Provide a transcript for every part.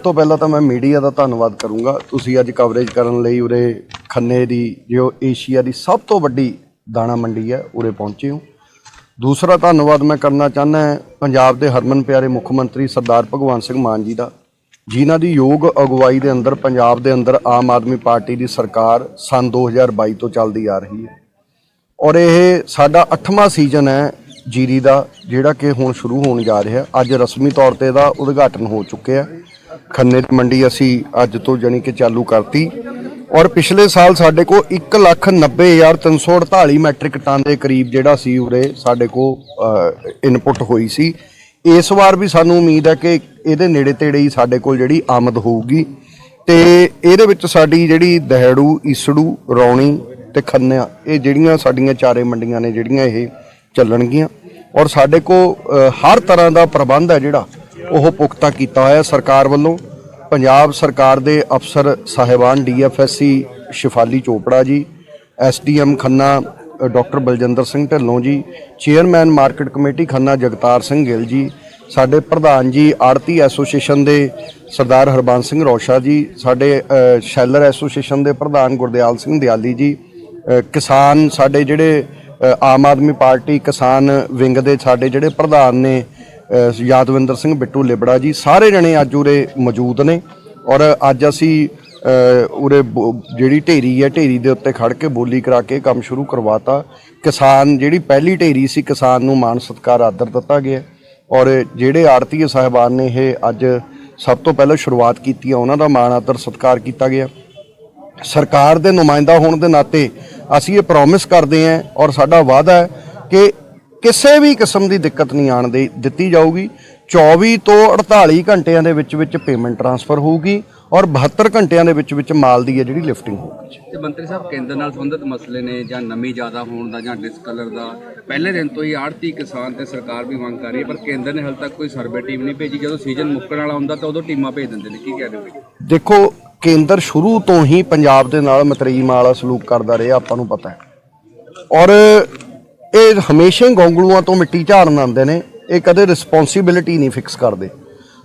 ਤੋਂ ਪਹਿਲਾਂ ਤਾਂ ਮੈਂ ਮੀਡੀਆ ਦਾ ਧੰਨਵਾਦ ਕਰੂੰਗਾ। ਤੁਸੀਂ ਅੱਜ ਕਵਰੇਜ ਕਰਨ ਲਈ ਉਰੇ ਖੰਨੇ ਦੀ, ਜੋ ਏਸ਼ੀਆ ਦੀ ਸਭ ਤੋਂ ਵੱਡੀ ਦਾਣਾ ਮੰਡੀ ਹੈ, ਉਰੇ ਪਹੁੰਚੇ ਹੋ। ਦੂਸਰਾ ਧੰਨਵਾਦ ਮੈਂ ਕਰਨਾ ਚਾਹੁੰਦਾ ਪੰਜਾਬ ਦੇ ਹਰਮਨ ਪਿਆਰੇ ਮੁੱਖ ਮੰਤਰੀ ਸਰਦਾਰ ਭਗਵੰਤ ਸਿੰਘ ਮਾਨ ਜੀ ਦਾ, ਜਿਨ੍ਹਾਂ ਦੀ ਯੋਗ ਅਗਵਾਈ ਦੇ ਅੰਦਰ ਪੰਜਾਬ ਦੇ ਅੰਦਰ ਆਮ ਆਦਮੀ ਪਾਰਟੀ ਦੀ ਸਰਕਾਰ ਸਨ 2022 ਤੋਂ ਚੱਲਦੀ ਆ ਰਹੀ ਹੈ। ਔਰ ਇਹ ਸਾਡਾ 8ਵਾਂ ਸੀਜ਼ਨ ਹੈ ਜੀਰੀ ਦਾ, ਜਿਹੜਾ ਕਿ ਹੁਣ ਸ਼ੁਰੂ ਹੋਣ ਜਾ ਰਿਹਾ। ਅੱਜ ਰਸਮੀ ਤੌਰ ਤੇ ਇਹਦਾ ਉਦਘਾਟਨ ਹੋ ਚੁੱਕਿਆ। ਖੰਨੇ ਦੀ ਮੰਡੀ ਅਸੀਂ ਅੱਜ ਤੋਂ ਜਾਣੀ ਕਿ ਚਾਲੂ ਕਰਤੀ। ਔਰ ਪਿਛਲੇ ਸਾਲ ਸਾਡੇ ਕੋਲ 190348 ਮੈਟ੍ਰਿਕ ਟਨ ਦੇ ਕਰੀਬ ਜਿਹੜਾ ਸੀ ਉਰੇ ਸਾਡੇ ਕੋਲ ਇਨਪੁਟ ਹੋਈ ਸੀ। ਇਸ ਵਾਰ ਵੀ ਸਾਨੂੰ ਉਮੀਦ ਹੈ ਕਿ ਇਹਦੇ ਨੇੜੇ ਤੇੜੇ ਹੀ ਸਾਡੇ ਕੋਲ ਜਿਹੜੀ ਆਮਦ ਹੋਊਗੀ। ਤੇ ਇਹਦੇ ਵਿੱਚ ਸਾਡੀ ਜਿਹੜੀ ਦਹਿੜੂ, ਈਸੜੂ, ਰੌਣੀ ਤੇ ਖੰਨਾ, ਇਹ ਜਿਹੜੀਆਂ ਸਾਡੀਆਂ ਚਾਰੇ ਮੰਡੀਆਂ ਨੇ ਜਿਹੜੀਆਂ ਇਹ ਚੱਲਣਗੀਆਂ। ਔਰ ਸਾਡੇ ਕੋਲ ਹਰ ਤਰ੍ਹਾਂ ਦਾ ਪ੍ਰਬੰਧ ਹੈ ਜਿਹੜਾ ਉਹ ਪੁਖਤਾ ਕੀਤਾ ਹੋਇਆ ਸਰਕਾਰ ਵੱਲੋਂ। ਪੰਜਾਬ ਸਰਕਾਰ ਦੇ ਅਫਸਰ ਸਾਹਿਬਾਨ ਡੀਐਫਐਸਸੀ ਸ਼ਿਫਾਲੀ ਚੋਪੜਾ ਜੀ ਐਸਡੀਐਮ ਖੰਨਾ ਅ, doctor Baljinder Singh Dhillon ji chairman market committee Khanna Jagtar Singh Gill ji ਸਾਡੇ ਪ੍ਰਧਾਨ ਜੀ ਆੜਤੀ ਐਸੋਸੀਏਸ਼ਨ ਦੇ ਸਰਦਾਰ ਹਰਬੰਸ ਸਿੰਘ ਰੌਸ਼ਾ ਜੀ ਸਾਡੇ ਸ਼ੈਲਰ ਐਸੋਸੀਏਸ਼ਨ ਦੇ ਪ੍ਰਧਾਨ ਗੁਰਦਿਆਲ ਸਿੰਘ ਦਿਆਲੀ ਜੀ ਕਿਸਾਨ ਸਾਡੇ ਜਿਹੜੇ ਆਮ ਆਦਮੀ ਪਾਰਟੀ ਕਿਸਾਨ ਵਿੰਗ ਦੇ ਸਾਡੇ ਜਿਹੜੇ ਪ੍ਰਧਾਨ ਨੇ ਯਾਦਵਿੰਦਰ ਸਿੰਘ ਬਿੱਟੂ ਲਿਬੜਾ ਜੀ, ਸਾਰੇ ਜਣੇ ਅੱਜ ਉਰੇ ਮੌਜੂਦ ਨੇ ਔਰ ਅੱਜ ਅਸੀਂ ਉਰੇ ਬੋ- ਜਿਹੜੀ ਢੇਰੀ ਹੈ, ਢੇਰੀ ਦੇ ਉੱਤੇ ਖੜ ਕੇ ਬੋਲੀ ਕਰਾ ਕੇ ਕੰਮ ਸ਼ੁਰੂ ਕਰਵਾਤਾ। ਕਿਸਾਨ, ਜਿਹੜੀ ਪਹਿਲੀ ਢੇਰੀ ਸੀ, ਕਿਸਾਨ ਨੂੰ ਮਾਨ ਸਤਕਾਰ ਆਦਰ ਦਿੱਤਾ ਗਿਆ ਔਰ ਜਿਹੜੇ ਆੜਤੀਏ ਸਾਹਿਬਾਨ ਨੇ ਇਹ ਅੱਜ ਸਭ ਤੋਂ ਪਹਿਲਾਂ ਸ਼ੁਰੂਆਤ ਕੀਤੀ ਆ ਉਹਨਾਂ ਦਾ ਮਾਣ ਆਦਰ ਸਤਕਾਰ ਕੀਤਾ ਗਿਆ ਸਰਕਾਰ ਦੇ ਨੁਮਾਇੰਦਾ ਹੋਣ ਦੇ ਨਾਤੇ ਅਸੀਂ ਇਹ ਪ੍ਰੋਮਿਸ ਕਰਦੇ ਹਾਂ ਔਰ ਸਾਡਾ ਵਾਅਦਾ ਹੈ ਕਿ ਕਿਸੇ ਵੀ ਕਿਸਮ ਦੀ ਦਿੱਕਤ ਨਹੀਂ ਆਣ ਦੇ ਦਿੱਤੀ ਜਾਊਗੀ। 24 ਤੋਂ 48 ਘੰਟਿਆਂ ਦੇ ਵਿੱਚ ਵਿੱਚ ਪੇਮੈਂਟ ਟ੍ਰਾਂਸਫਰ ਹੋਊਗੀ ਔਰ 72 ਘੰਟਿਆਂ ਦੇ ਵਿੱਚ ਵਿੱਚ ਮਾਲ ਦੀ ਹੈ ਜਿਹੜੀ ਲਿਫਟਿੰਗ ਹੋਊਗੀ। ਤੇ ਮੰਤਰੀ ਸਾਹਿਬ ਕੇਂਦਰ ਨਾਲ ਸੰਬੰਧਿਤ ਮਸਲੇ ਨੇ ਜਾਂ ਨਮੀ ਜ਼ਿਆਦਾ ਹੋਣ ਦਾ ਜਾਂ ਡਿਸਕਲਰ ਦਾ ਪਹਿਲੇ ਦਿਨ ਤੋਂ ਹੀ ਆੜਤੀ ਕਿਸਾਨ ਤੇ ਸਰਕਾਰ ਵੀ ਮੰਗ ਕਰ ਰਹੀ ਹੈ ਪਰ ਕੇਂਦਰ ਨੇ ਹਾਲੇ ਤੱਕ ਕੋਈ ਸਰਵੇ ਟੀਮ ਨਹੀਂ ਭੇਜੀ। ਜਦੋਂ ਸੀਜ਼ਨ ਮੁੱਕਣ ਵਾਲਾ ਹੁੰਦਾ ਤਾਂ ਉਦੋਂ ਟੀਮਾਂ ਭੇਜ ਦਿੰਦੇ ਨੇ। ਕੀ ਕਹਿ ਰਹੇ ਹੋ ਦੇਖੋ ਕੇਂਦਰ ਸ਼ੁਰੂ ਤੋਂ ਹੀ ਪੰਜਾਬ ਦੇ ਨਾਲ ਮਤਰੀਮ ਵਾਲਾ ਸਲੂਕ ਕਰਦਾ ਰਿਹਾ ਆਪਾਂ ਨੂੰ ਪਤਾ ਹੈ। ਔਰ ਇਹ ਹਮੇਸ਼ਾ ਹੀ ਗੋਂਗਲੂਆਂ ਤੋਂ ਮਿੱਟੀ ਝਾੜਨ ਆਉਂਦੇ ਨੇ, ਇਹ ਕਦੇ ਰਿਸਪੌਂਸਿਬਿਲਿਟੀ ਨਹੀਂ ਫਿਕਸ ਕਰਦੇ।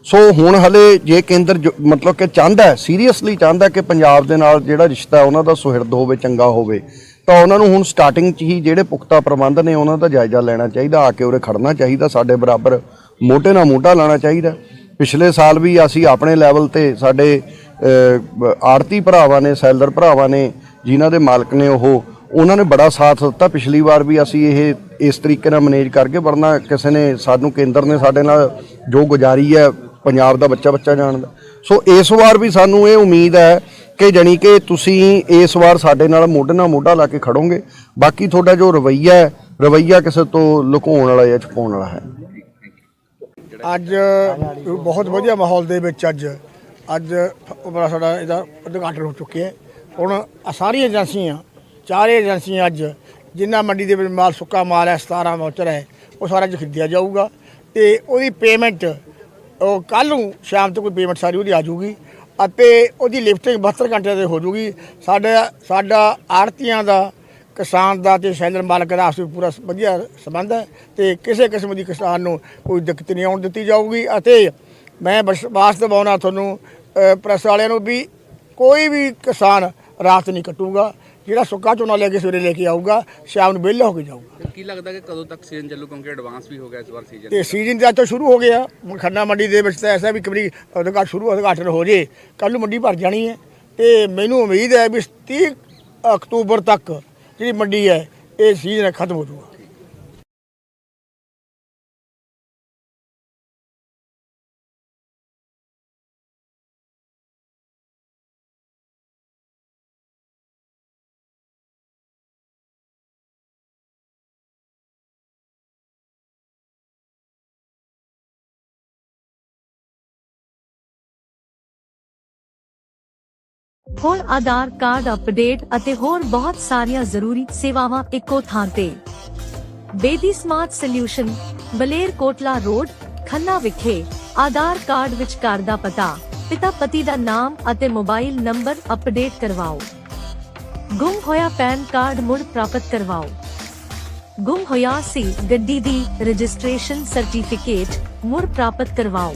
ਸੋ ਹੁਣ ਹਲੇ ਜੇ ਕੇਂਦਰ ਜੋ- ਮਤਲਬ ਕਿ ਚਾਹੁੰਦਾ ਸੀਰੀਅਸਲੀ ਚਾਹੁੰਦਾ ਕਿ ਪੰਜਾਬ ਦੇ ਨਾਲ ਜਿਹੜਾ ਰਿਸ਼ਤਾ ਉਹਨਾਂ ਦਾ ਸੁਹਿਰਦ ਹੋਵੇ, ਚੰਗਾ ਹੋਵੇ, ਤਾਂ ਉਹਨਾਂ ਨੂੰ ਹੁਣ ਸਟਾਰਟਿੰਗ 'ਚ ਹੀ ਜਿਹੜੇ ਪੁਖਤਾ ਪ੍ਰਬੰਧ ਨੇ, ਉਹਨਾਂ ਦਾ ਜਾਇਜ਼ਾ ਲੈਣਾ ਚਾਹੀਦਾ, ਆ ਕੇ ਉਰੇ ਖੜਨਾ ਚਾਹੀਦਾ, ਸਾਡੇ ਬਰਾਬਰ ਮੋਟੇ ਨਾਲ ਮੋਢਾ ਲਾਣਾ ਚਾਹੀਦਾ। ਪਿਛਲੇ ਸਾਲ ਵੀ ਅਸੀਂ ਆਪਣੇ ਲੈਵਲ ਤੇ ਸਾਡੇ ਆੜਤੀ ਭਰਾਵਾਂ ਨੇ, ਸੈਲਰ ਭਰਾਵਾਂ ਨੇ, ਜਿਨ੍ਹਾਂ ਦੇ ਮਾਲਕ ਨੇ ਉਹ ਉਹਨਾਂ ਨੇ ਬੜਾ ਸਾਥ ਦਿੱਤਾ। ਪਿਛਲੀ ਵਾਰ ਵੀ ਅਸੀਂ ਇਹ ਇਸ ਤਰੀਕੇ ਨਾਲ ਮੈਨੇਜ ਕਰਕੇ, ਵਰਨਾ ਕਿਸੇ ਨੇ ਸਾਨੂੰ, ਕੇਂਦਰ ਨੇ ਸਾਡੇ ਨਾਲ ਜੋ ਗੁਜ਼ਾਰੀ ਹੈ, ਪੰਜਾਬ ਦਾ ਬੱਚਾ ਬੱਚਾ ਜਾਣਦਾ। ਸੋ ਇਸ ਵਾਰ ਵੀ ਸਾਨੂੰ ਇਹ ਉਮੀਦ ਹੈ ਕਿ ਜਾਣੀ ਕਿ ਤੁਸੀਂ ਇਸ ਵਾਰ ਸਾਡੇ ਨਾਲ ਮੋਢੇ ਨਾਲ ਮੋਢਾ ਲਾ ਕੇ ਖੜੋਗੇ। ਬਾਕੀ ਤੁਹਾਡਾ ਜੋ ਰਵਈਆ ਹੈ, ਰਵਈਆ ਕਿਸੇ ਤੋਂ ਲੁਕਾਉਣ ਵਾਲਾ ਜਾਂ ਛੁਪਾਉਣ ਵਾਲਾ ਹੈ। ਅੱਜ ਬਹੁਤ ਵਧੀਆ ਮਾਹੌਲ ਦੇ ਵਿੱਚ ਅੱਜ ਅੱਜ ਸਾਡਾ ਇਹਦਾ ਉਦਘਾਟਨ ਹੋ ਚੁੱਕਿਆ ਹੁਣ ਸਾਰੀਆਂ ਏਜੰਸੀਆਂ ਚਾਰੇ ਏਜੰਸੀਆਂ ਅੱਜ ਜਿੰਨਾ ਮੰਡੀ ਦੇ ਵਿੱਚ ਮਾਲ ਸੁੱਕਾ ਮਾਲ ਹੈ 17 ਮੌਚਰ ਹੈ ਉਹ ਸਾਰਾ ਅੱਜ ਖਰੀਦਿਆ ਜਾਊਗਾ ਤੇ ਉਹਦੀ ਪੇਮੈਂਟ ਉਹ ਕੱਲ ਨੂੰ ਸ਼ਾਮ ਤੱਕ ਕੋਈ ਪੇਮੈਂਟ ਸਾਰੀ ਉਹਦੀ ਆ ਜਾਊਗੀ ਅਤੇ ਉਹਦੀ ਲਿਫਟਿੰਗ 72 ਘੰਟੇ ਦੇ ਹੋ ਜਾਊਗੀ। ਸਾਡਾ ਸਾਡਾ ਆੜਤੀਆਂ ਦਾ ਕਿਸਾਨ ਦਾ ਤੇ ਸ਼ੈਲਰ ਮਾਲਕ ਦਾ ਆਪਸ ਵਿੱਚ ਪੂਰਾ ਵਧੀਆ ਸੰਬੰਧ ਹੈ ਤੇ ਕਿਸੇ ਕਿਸਮ ਦੀ ਕਿਸਾਨ ਨੂੰ ਕੋਈ ਦਿੱਕਤ ਨਹੀਂ ਆਉਣ ਦਿੱਤੀ ਜਾਊਗੀ ਅਤੇ ਮੈਂ ਵਿਸ਼ਵਾਸ ਦਿਵਾਉਣਾ ਤੁਹਾਨੂੰ ਅ, ਪ੍ਰੈਸ ਵਾਲਿਆਂ ਨੂੰ ਵੀ ਕੋਈ ਵੀ ਕਿਸਾਨ ਰਾਤ ਨਹੀਂ ਕੱਟੂਗਾ। ਜਿਹੜਾ ਸੁੱਕਾ ਝੋਨਾ ਲੈ ਕੇ ਸਵੇਰੇ ਲੈ ਕੇ ਆਊਗਾ ਸ਼ਾਮ ਨੂੰ ਵਿਹਲਾ ਹੋ ਕੇ ਜਾਊਗਾ। ਕੀ ਲੱਗਦਾ ਕਿ ਕਦੋਂ ਤੱਕ ਸੀਜ਼ਨ ਚੱਲੂ ਕਿਉਂਕਿ ਐਡਵਾਂਸ ਵੀ ਹੋ ਗਿਆ ਇਸ ਵਾਰ ਸੀਜ਼ਨ ਤੇ ਸੀਜ਼ਨ ਤਾਂ ਅੱਜ ਤੋਂ ਸ਼ੁਰੂ ਹੋ ਗਿਆ। ਖੰਨਾ ਮੰਡੀ ਦੇ ਵਿੱਚ ਤਾਂ ਐਸਾ ਵੀ ਕਬਰੀ ਉਦਘਾਟਨ ਸ਼ੁਰੂ ਉਦਘਾਟਨ ਹੋ ਜੇ ਕੱਲ ਨੂੰ ਮੰਡੀ ਭਰ ਜਾਣੀ ਹੈ। ਤੇ ਮੈਨੂੰ ਉਮੀਦ ਹੈ ਵੀ 30 ਅਕਤੂਬਰ ਤੱਕ ਜਿਹੜੀ ਮੰਡੀ ਹੈ ਇਹ ਸੀਜ਼ਨ ਖਤਮ ਹੋ ਜਾਊਗਾ। ਹੋਰ ਆਧਾਰ ਕਾਰਡ ਅਪਡੇਟ ਅਤੇ ਹੋਰ ਬਹੁਤ ਸਾਰੀਆਂ ਜ਼ਰੂਰੀ ਸੇਵਾਵਾਂ ਇੱਕੋ ਥਾਂ ਤੇ। ਬੇਦੀ ਸਮਾਰਟ ਸੋਲਿਊਸ਼ਨ ਬਲੇਰ ਕੋਟਲਾ ਰੋਡ, ਖੰਨਾ ਵਿਖੇ ਆਧਾਰ ਕਾਰਡ ਵਿੱਚ ਘਰ ਦਾ ਪਤਾ। ਪਿਤਾ ਪਤੀ ਦਾ ਨਾਮ ਅਤੇ ਮੋਬਾਈਲ ਨੰਬਰ ਅਪਡੇਟ ਕਰਵਾਓ। ਗੁੰਮ ਹੋਇਆ ਪੈਨ ਕਾਰਡ ਮੁੜ ਪ੍ਰਾਪਤ ਕਰਵਾਓ। ਗੁੰਮ ਹੋਇਆ ਸੀ ਗੱਡੀ ਦੀ ਰਜਿਸਟ੍ਰੇਸ਼ਨ ਸਰਟੀਫਿਕੇਟ ਮੁੜ ਪ੍ਰਾਪਤ ਕਰਵਾਓ।